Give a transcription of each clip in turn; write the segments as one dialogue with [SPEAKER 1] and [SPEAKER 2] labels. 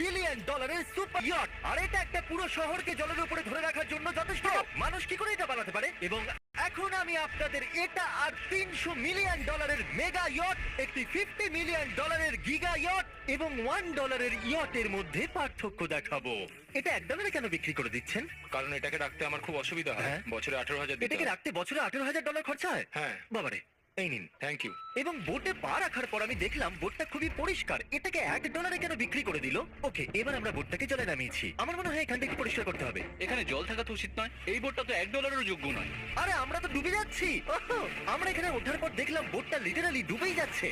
[SPEAKER 1] Billion ডলারের super yacht আর এটা একটা পুরো শহরকে জলের উপরে ধরে রাখার জন্য যথেষ্ট। মানুষ কি করে এটা বানাতে পারে? এবং এখন আমি আপনাদের এটা আর তিনশো মিলিয়ন ডলারের মেগা ইয়ট একটি ফিফটি মিলিয়ন ডলারের গিগা ইয়ট এবং ওয়ান ডলারের ইয়টের মধ্যে পার্থক্য দেখাবো। এটা এক ডলারে কেন বিক্রি করে দিচ্ছেন?
[SPEAKER 2] কারণ এটাকে রাখতে আমার খুব অসুবিধা হয়।
[SPEAKER 1] হ্যাঁ।
[SPEAKER 2] বছরে আঠারো হাজার
[SPEAKER 1] এটাকে রাখতে বছরে আঠেরো হাজার ডলার খরচা হয়?
[SPEAKER 2] হ্যাঁ।
[SPEAKER 1] বাবারে। এই নিন
[SPEAKER 2] থ্যাংক ইউ
[SPEAKER 1] এবং বোটে পা রাখার পর আমি দেখলাম বোটটা খুবই পরিষ্কার। এটাকে এক ডলারে কেন বিক্রি করে দিল? ওকে এবার আমরা বোটটাকে জলে নামিয়েছি। আমার মনে হয় এখানটা একটু পরিষ্কার করতে হবে।
[SPEAKER 3] এখানে জল থাকা তো উচিত নয়। এই বোটটা তো এক ডলারেরও যোগ্য নয়।
[SPEAKER 1] আরে আমরা তো ডুবে যাচ্ছি। ওহো, আমরা এখানে ওঠার পর দেখলাম বোটটা লিটারালি ডুবেই যাচ্ছে।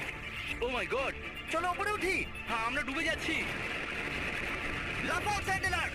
[SPEAKER 3] ও মাই গড
[SPEAKER 1] চলো উপরে উঠি।
[SPEAKER 3] হ্যাঁ আমরা ডুবে যাচ্ছি।
[SPEAKER 1] লাফাও স্যান্ডেলার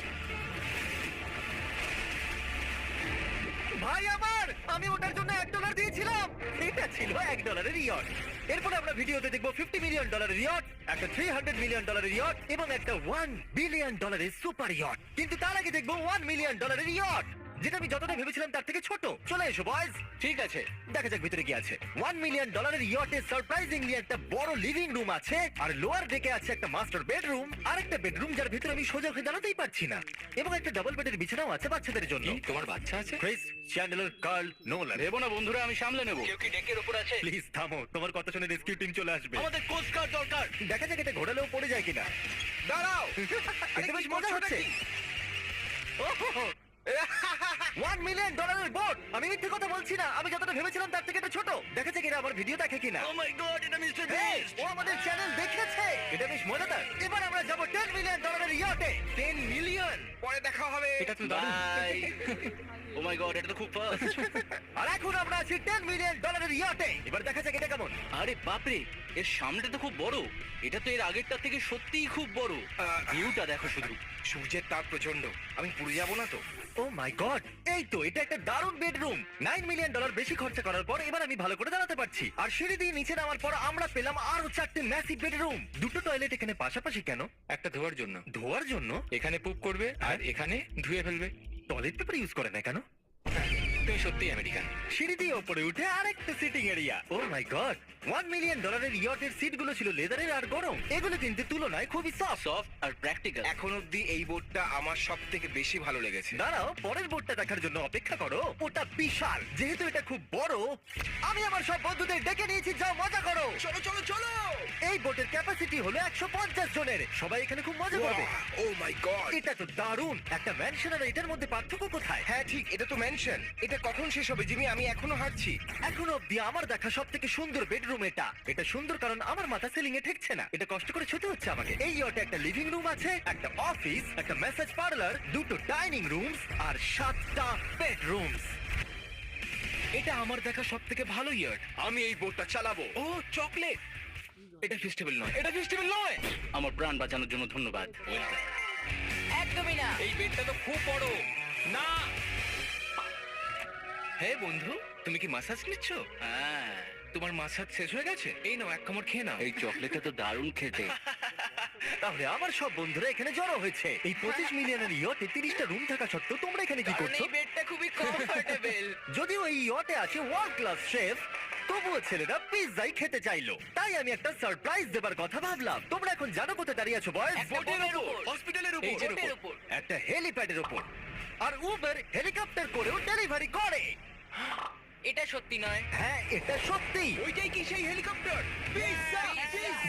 [SPEAKER 1] ভাই আমার আমি ওটার জন্য এক ডলার দিয়েছিলাম এটা ছিল এক ডলারের ইয়ট এরপরে আমরা ভিডিওতে দেখব ফিফটি মিলিয়ন ডলারের ইয়ট একটা থ্রি হান্ড্রেড মিলিয়ন ডলারের ইয়ট এবং একটা ওয়ান বিলিয়ন ডলারের সুপার ইয়ট কিন্তু তার আগে দেখব ওয়ান মিলিয়ন ডলারের ইয়ট যেটা আমি যতটা ভেবেছিলাম তার থেকে ছোট। চলে এসো বয়স
[SPEAKER 3] ঠিক আছে।
[SPEAKER 1] দেখা যাক ভিতরে কি আছে। ওয়ান মিলিয়ন ডলারের ইয়টে সারপ্রাইজিংলি একটা বড় লিভিং রুম আছে আর লোয়ার ডেকে আছে একটা মাস্টার বেডরুম আর একটা বেডরুম যার ভিতরে আমি সোজা হয়ে দাঁড়াতেই পারছি না। এবং একটা ডাবল বেডের বিছানাও আছে বাচ্চাদের জন্য।
[SPEAKER 2] কি? তোমার বাচ্চা আছে?
[SPEAKER 1] ক্রিস চ্যান্ডেলার কার্ল নোলান
[SPEAKER 3] ভেবো না বন্ধুরা আমি সামলে নেব। কেউ কি ডেকের উপর আছে?
[SPEAKER 1] প্লিজ থামো। তোমার কথা শুনে রেস্কিউ টিম চলে আসবে।
[SPEAKER 3] আমাদের কোস্ট গার্ড দরকার।
[SPEAKER 1] দেখা যাক এটা ঘোরালেও পড়ে যায় কিনা।
[SPEAKER 2] দাঁড়াও।
[SPEAKER 1] এতে বেশ মজা হচ্ছে। ওয়ান মিলিয়ন ডলারের বোট আমি মিথ্যে কথা বলছি না। আমি যতটা ভেবেছিলাম তার থেকে এটা ছোট। দেখা যাক এরা আমার ভিডিও দেখে কিনা?
[SPEAKER 3] ও মাই গড এটা মিস্টার
[SPEAKER 1] Hey, ও আমাদের চ্যানেল দেখেছে। এটা বেশ মজাদার। এবার আমরা যাব 10 মিলিয়ন ডলারের ইয়টে 10 মিলিয়ন
[SPEAKER 2] পরে দেখা হবে। এটা তো
[SPEAKER 3] বাই ও মাই গড এটা তো খুব ফাস্ট
[SPEAKER 1] আর এখন আমরা আছি 10 মিলিয়ন ডলারের ইয়টে এবার দেখা যাক এটা কেমন।
[SPEAKER 3] আরে বাপরে এর সামনেটা তো খুব বড়। এটা তো এর আগেরটা থেকে সত্যিই খুব বড়। ভিউটা দেখো শুধু।
[SPEAKER 2] সূর্যের তাপ প্রচণ্ড আমি পুড়ে যাব না তো।
[SPEAKER 1] ও মাই গড এই তো এটা একটা দারুণ বেডরুম 9 মিলিয়ন ডলার বেশি খরচা করার পর এবার আমি ভালো করে দাঁড়াতে পারছি। আর সিঁড়ি দিয়ে নিচে নামার পর আমরা পেলাম আরও চারটে ম্যাসিভ বেডরুম দুটো টয়লেট এখানে পাশাপাশি কেন?
[SPEAKER 2] একটা ধোয়ার জন্য।
[SPEAKER 1] ধোয়ার জন্য?
[SPEAKER 2] এখানে পুপ করবে আর এখানে ধুয়ে ফেলবে।
[SPEAKER 1] টয়লেট পেপার ইউজ করে না কেন
[SPEAKER 2] তুমি সত্যি আমেরিকান
[SPEAKER 1] সিঁড়ি দিয়ে ওপরে উঠে আরেকটা sitting area oh my God one million ডলারের ইয়টের সিটগুলো ছিল লেদারের আর গরম। এগুলো কিন্তু তুলনায় খুবই সফট
[SPEAKER 3] সফট আর প্র্যাকটিক্যাল
[SPEAKER 2] এখন অব্দি এই বোর্ডটা আমার সব থেকে বেশি ভালো লেগেছে।
[SPEAKER 1] দাঁড়াও পরের বোর্ডটা দেখার জন্য অপেক্ষা করো। ওটা বিশাল। যেহেতু এটা খুব বড় আমি আমার সব বন্ধুদের ডেকে নিয়েছি যাও মজা করো।
[SPEAKER 2] চলো চলো চলো!
[SPEAKER 1] এই বোটের ক্যাপাসিটি হলো একশো পঞ্চাশ জনের। সবাই এখানে খুব মজা করবে।
[SPEAKER 2] ও মাই গড
[SPEAKER 1] এটা তো দারুণ। একটা ম্যানশন আর এটার মধ্যে পার্থক্য কোথায়?
[SPEAKER 2] হ্যাঁ ঠিক এটা তো মেনশন এটা কখন শেষ হবে জিমি? আমি এখনও হাঁটছি।
[SPEAKER 1] এখনও অব্দি আমার দেখা সব থেকে সুন্দর বেডরুম এটা। এটা সুন্দর কারণ আমার মাথা সিলিং এ ঠেকছে না। এটা কষ্ট করে ছুটে হচ্ছে আমাকে। এই ইয়টে একটা লিভিং রুম আছে একটা অফিস একটা মেসেজ পার্লার দুটো ডাইনিং রুমস আর সাতটা বেডরুমস
[SPEAKER 2] এটা আমার দেখা সব থেকে ভালো ইয়ার্ড আমি এই বোটটা চালাবো। ও চকলেট এটা ফেস্টিভ্যাল নয়। এটা ফেস্টিভ্যাল নয়!
[SPEAKER 3] আমার প্রাণ বাঁচানোর জন্য ধন্যবাদ।
[SPEAKER 4] একদমই না।
[SPEAKER 2] এই বেডটা তো খুব বড়। না! হে বন্ধু তুমি কি মাসাজ নিচ্ছ?
[SPEAKER 3] হ্যাঁ।
[SPEAKER 2] তোমার মাসাজ শেষ হয়ে গেছে? এই নাও এক কামড় খেয়ে নাও।
[SPEAKER 3] এই চকলেটটা তো দারুণ খেতে।
[SPEAKER 1] তাহলে আমার সব বন্ধুরা এখানে জড়ো হয়েছে। এই পঁচিশ মিলিয়নের ইয়টে তিরিশটা রুম থাকা সত্ত্বেও তোমরা এখানে কি
[SPEAKER 4] কারণ
[SPEAKER 1] করছ?
[SPEAKER 4] এই বেডটা খুবই কমফোর্টেবল
[SPEAKER 1] যদিও এই ইয়টে আছে ওয়ার্ল্ড ক্লাস শেফ তবুও ছেলেরা পিৎজাই খেতে চাইলো। তাই আমি একটা সারপ্রাইজ দেবার কথা ভাবলাম। তোমরা এখন জানো কোথায় দাঁড়িয়ে আছো বয়স
[SPEAKER 4] একটা বোটের উপর।
[SPEAKER 2] হসপিটালের উপর।
[SPEAKER 1] একটা হেলিপ্যাডের উপর। আর উবের হেলিকপ্টার করেও ডেলিভারি করে।
[SPEAKER 4] এটা সত্যি নয়।
[SPEAKER 1] হ্যাঁ এটা সত্যি।
[SPEAKER 2] ওইটাই কি সেই হেলিকপ্টার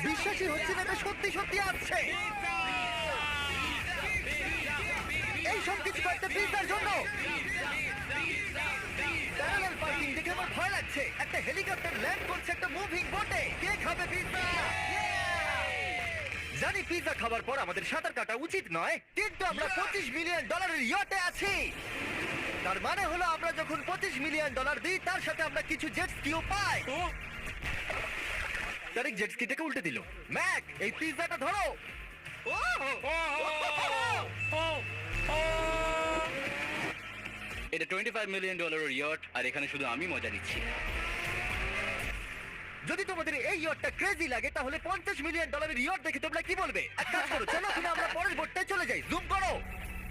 [SPEAKER 1] বিশ্বাসই হচ্ছে না এটা সত্যি সত্যি আসছে। এই সব কিছু করতে পিৎজার জন্য। প্যারালাল পার্কিং দেখে আমার ভয় লাগছে। একটা হেলিকপ্টার ল্যান্ড করছে একটা মুভিং বোটে কে খাবে পিৎজা জানি পিৎজা খাবার পর আমাদের সাঁতার কাটা উচিত নয় কিন্তু আমরা পঁচিশ মিলিয়ন ডলারের ইয়টে আছি। তার মানে হলো আমরা যখন পঁচিশ মিলিয়ন ডলার দিই তার সাথে আমরা কিছু জেট স্কিও পাই। তারিক জেট স্কিটাকে উল্টে দিল। ম্যাক এই পিৎজাটা ধরো।
[SPEAKER 3] এটা টোয়েন্টি ফাইভ মিলিয়ন ডলারের ইয়ট আর এখানে শুধু আমি মজা নিচ্ছি।
[SPEAKER 1] যদি তোমাদের এই ইয়টটা ক্রেজি লাগে তাহলে পঞ্চাশ মিলিয়ন ডলারের ইয়ট দেখে তোমরা কি বলবে? এক কাজ করো চলো কিনা আমরা পরের বোটটায় চলে যাই। জুম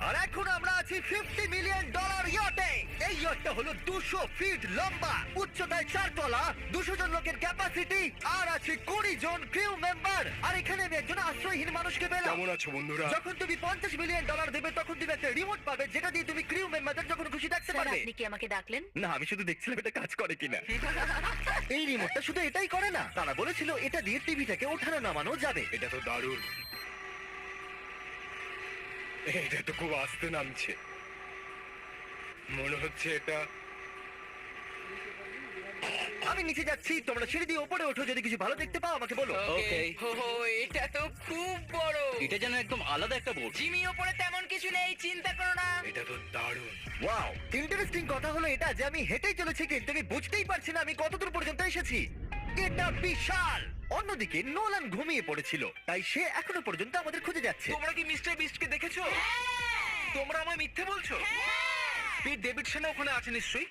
[SPEAKER 1] আর এখন আমরা আছি ফিফটি মিলিয়ন ডলার ইয়টে এই ইয়টটা হলো দুশো ফিট লম্বা উচ্চতায় চার তলা দুশো জন লোকের ক্যাপাসিটি আর আছে কুড়ি জন ক্রিউ মেম্বার আর এখানে আমি একজন আশ্রয়হীন মানুষকে পেলাম।
[SPEAKER 5] কেমন আছো বন্ধুরা?
[SPEAKER 1] যখন তুমি পঞ্চাশ মিলিয়ন ডলার দেবে তখন তুমি একটা রিমোট পাবে যেটা দিয়ে তুমি ক্রিউ মেম্বারদের যখন খুশি
[SPEAKER 4] স্যার
[SPEAKER 1] পারবে।
[SPEAKER 4] আপনি কি আমাকে ডাকলেন?
[SPEAKER 1] না আমি শুধু দেখছিলাম এটা কাজ করে কিনা। এই রিমোটটা শুধু এটাই করে না। তারা বলেছিল এটা দিয়ে টিভিটাকে ওঠানো নামানো যাবে।
[SPEAKER 5] এটা তো দারুণ। এটা তো খুব আস্তে নামছে। মনে হচ্ছে এটা
[SPEAKER 1] আমি নিচে যাচ্ছি তোমরা সিঁড়ি দিয়ে উপরে ওঠো যদি কিছু ভালো দেখতে পাও আমাকে বলো।
[SPEAKER 3] ওকে
[SPEAKER 4] এটা তো খুব বড়।
[SPEAKER 3] এটা যেন একদম আলাদা একটা বোর্ড।
[SPEAKER 4] জিমি ওপরে তেমন কিছু নেই চিন্তা করো না।
[SPEAKER 5] এটা তো দারুণ।
[SPEAKER 1] ওয়াও ইন্টারেস্টিং কথা হলো এটা যে আমি হেঁটেই চলেছি কিন্তু আমি বুঝতেই পারছি না আমি কতদূর পর্যন্ত এসেছি। এটা বিশাল! অন্যদিকে নোলান ঘুমিয়ে পড়েছিল তাই সে এখনও পর্যন্ত আমাদের খুঁজে যাচ্ছে।
[SPEAKER 2] তোমরা কি মিস্টার বিস্টকে দেখেছ? তোমরা আমায় মিথ্যে বলছো? পিট ডেভিডসন ওখানে আছে নিশ্চয়ই?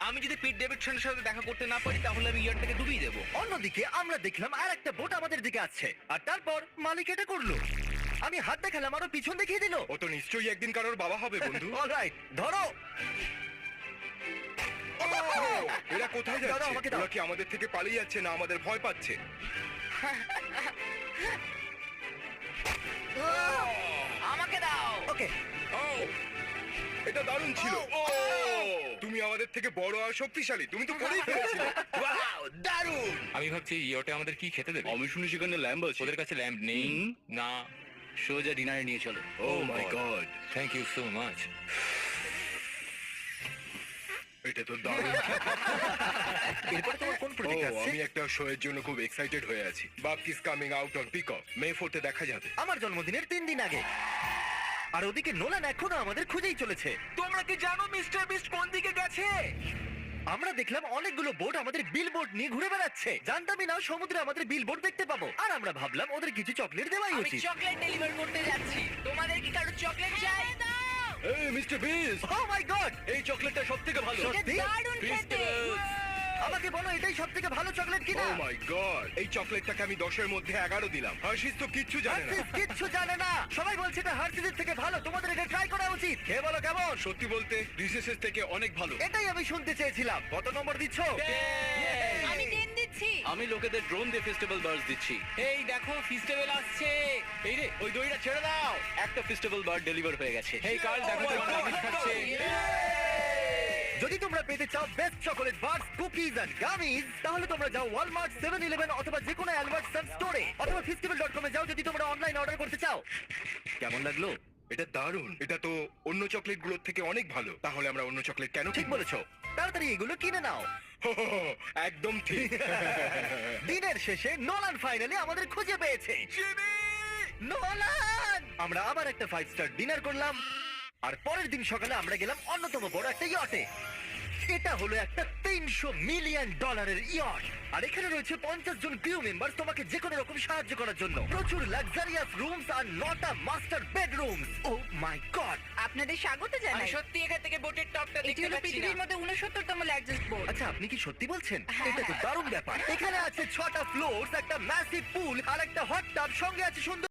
[SPEAKER 2] আমি যদি পিট ডেভিডসনের সাথে দেখা করতে না পারি তাহলে আমি ইয়ারটাকে ডুবিয়ে দেবো।
[SPEAKER 1] অন্যদিকে আমরা দেখলাম আর একটা বোট আমাদের দিকে আসছে আর তারপর মালিক এটা করল। আমি হাত দেখালাম আরও পিছন দেখিয়ে দিল।
[SPEAKER 5] ও তো নিশ্চয়ই একদিন কারোর বাবা হবে বন্ধু।
[SPEAKER 1] অলরাইট ধরো।
[SPEAKER 5] কোথায় যাচ্ছে?
[SPEAKER 1] আমাকে দাও।
[SPEAKER 5] ওরা কি আমাদের থেকে পালিয়ে যাচ্ছে না আমাদের ভয় পাচ্ছে?
[SPEAKER 4] আমাকে দাও।
[SPEAKER 1] ওকে।
[SPEAKER 5] ও। এটা দারুণ ছিল। ও তুমি আমাদের থেকে বড় আর শক্তিশালী। তুমি তো পরেই ফেলেছিলে।
[SPEAKER 1] ওয়াও দারুণ।
[SPEAKER 6] আমি ভাবছি ইয়োটে আমাদের কি খেতে দেবে?
[SPEAKER 3] আমি শুনি সেখানে ল্যাম্ব আছে।
[SPEAKER 6] ওদের কাছে ল্যাম্প নেই। না।
[SPEAKER 3] সোজা ডিনারে নিয়ে চলো।
[SPEAKER 5] ও my God
[SPEAKER 6] thank you so much
[SPEAKER 5] এটা তো দারুণ।
[SPEAKER 1] এরপরে তোমার কোন
[SPEAKER 5] ও
[SPEAKER 1] আছে?
[SPEAKER 5] আমি একটা শো এর জন্য খুব এক্সাইটেড হয়ে আছি। বাপ kiss coming out on Peacock May ফোর্থে দেখা যাবে।
[SPEAKER 1] আমার জন্মদিনের তিন দিন আগে। আর ওদিকে নোলান এখনও আমাদের খুঁজেই চলেছে।
[SPEAKER 2] তোমরা কি জানো মিস্টার বিস্ট কোন দিকে গেছে?
[SPEAKER 1] আমরা দেখলাম অনেকগুলো বোট আমাদের বিল বোর্ড নিয়ে ঘুরে বেড়াচ্ছে। জানতামই না সমুদ্রে আমাদের বিল বোর্ড দেখতে পাবো। আর আমরা ভাবলাম ওদের কিছু চকলেট দেওয়াই
[SPEAKER 4] আমি
[SPEAKER 1] উচিত।
[SPEAKER 4] চকলেট ডেলিভার করতে যাচ্ছি। তোমাদের কি কারও চকলেট চাই?
[SPEAKER 3] এই mister Beast!
[SPEAKER 1] Oh my God
[SPEAKER 3] এই চকলেটটা সবথেকে ভালো।
[SPEAKER 4] এটা
[SPEAKER 1] সত্যি?
[SPEAKER 4] দারুণ খেতে।
[SPEAKER 1] আমাকে বলো এটাই সব থেকে ভালো চকলেট
[SPEAKER 5] ও
[SPEAKER 1] কিনা
[SPEAKER 5] মাই গড এই চকলেটটাকে আমি দশের মধ্যে এগারো দিলাম। হার্শিস তো কিচ্ছু জানে না।
[SPEAKER 1] হার্সিস কিচ্ছু জানে না। সবাই বলছে এটা হার্সিসের থেকে ভালো তোমাদের এটা ট্রাই করা উচিত। কে বলো কেমন?
[SPEAKER 5] সত্যি বলতে রিসেসের থেকে অনেক ভালো।
[SPEAKER 1] এটাই আমি শুনতে চেয়েছিলাম। কত নম্বর দিচ্ছ?
[SPEAKER 4] আমি টেন দিচ্ছি।
[SPEAKER 3] আমি লোকেদের ড্রোন দিয়ে ফেস্টিভ্যাল বার্স দিচ্ছি।
[SPEAKER 6] এই দেখো ফেস্টিভ্যাল আসছে।
[SPEAKER 3] এই রে ওই দড়িটা ছেড়ে দাও। একটা ফেস্টিভ্যাল বার্ড ডেলিভার হয়ে গেছে।
[SPEAKER 6] এই কাল দেখো তোমার খাচ্ছে
[SPEAKER 1] যদি তোমরা পেতে চাও best chocolate bars cookies and gummies তাহলে তোমরা যাও ওয়ালমার্ট সেভেন ইলেভেন অথবা যে কোনো অ্যালবার্টসন স্টোরে অথবা ফেস্টিভ্যাল ডট কমে যাও যদি তোমরা অনলাইন অর্ডার করতে চাও। কেমন লাগল?
[SPEAKER 5] এটা দারুণ। এটা তো অন্য চকলেটগুলোর থেকে অনেক ভালো। তাহলে আমরা অন্য চকলেট কেন
[SPEAKER 1] ঠিক বলেছ। তাড়াতাড়ি এগুলো কিনে নাও।
[SPEAKER 5] একদম ঠিক।
[SPEAKER 1] দিনের শেষে নোলান ফাইনালি আমাদের খুঁজে পেয়েছে। নোলান আমরা আবার একটা ফাইভ স্টার ডিনার করলাম। আর পরের দিন সকালে আমরা গেলাম অন্যতম বড় একটা ইয়টে এটা হলো একটা তিনশো মিলিয়ন ডলারের ইয়ট আর এখানে রয়েছে পঞ্চাশ জন ক্রিউ মেম্বার তোমাকে যে কোনো রকম সাহায্য করার জন্য। প্রচুর লাক্সারিয়াস রুমস আর নটা master bedroom oh my god
[SPEAKER 4] আপনাদের স্বাগত জানাই।
[SPEAKER 7] সত্যি এখান থেকে বোটের টপটা
[SPEAKER 4] এটি
[SPEAKER 7] দেখতে
[SPEAKER 4] হলো
[SPEAKER 7] পাচ্ছি না।
[SPEAKER 4] পৃথিবীর মধ্যে উনসত্তরতম লার্জেস্ট বোর্ড
[SPEAKER 1] আচ্ছা আপনি কি সত্যি বলছেন? এটা তো দারুণ ব্যাপার। এখানে আছে ছটা ফ্লোর একটা ম্যাসিভ পুল আর একটা হট টাব সঙ্গে আছে সুন্দর